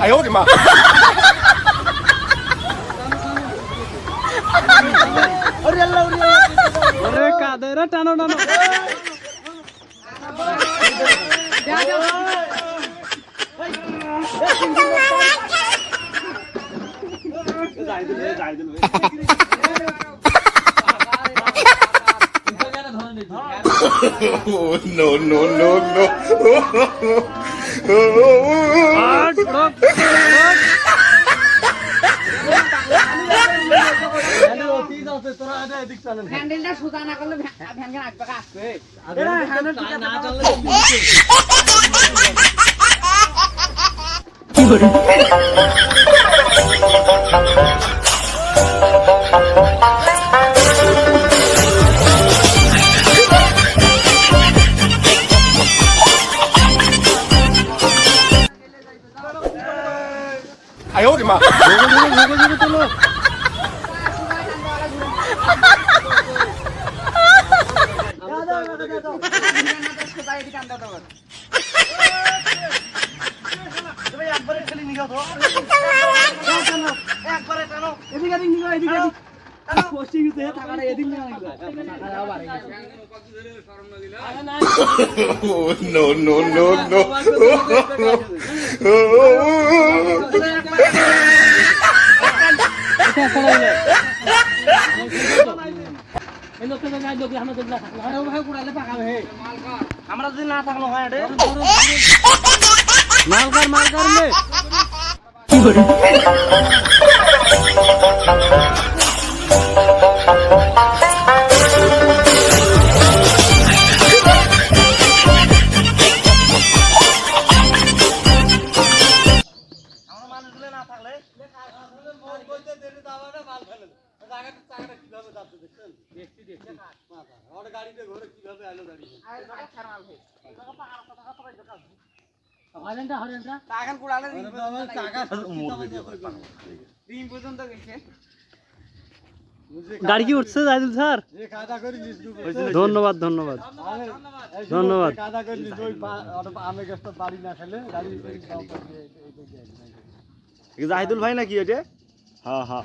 아 여기 막. কাদেরা টানো টানো oh no no no no হ্যান্ডেলটা সোজা না করলে ভ্যান ভ্যান আসবে আসবে 哎呦我的妈！no, no, no, no. আমরা যদি না থাকল হয় মালকার মালকার গাড়ি কি উঠছে জাহিদুল স্যার ধন্যবাদ ধন্যবাদ ধন্যবাদ জাহিদুল ভাই নাকি এটা হ্যাঁ হ্যাঁ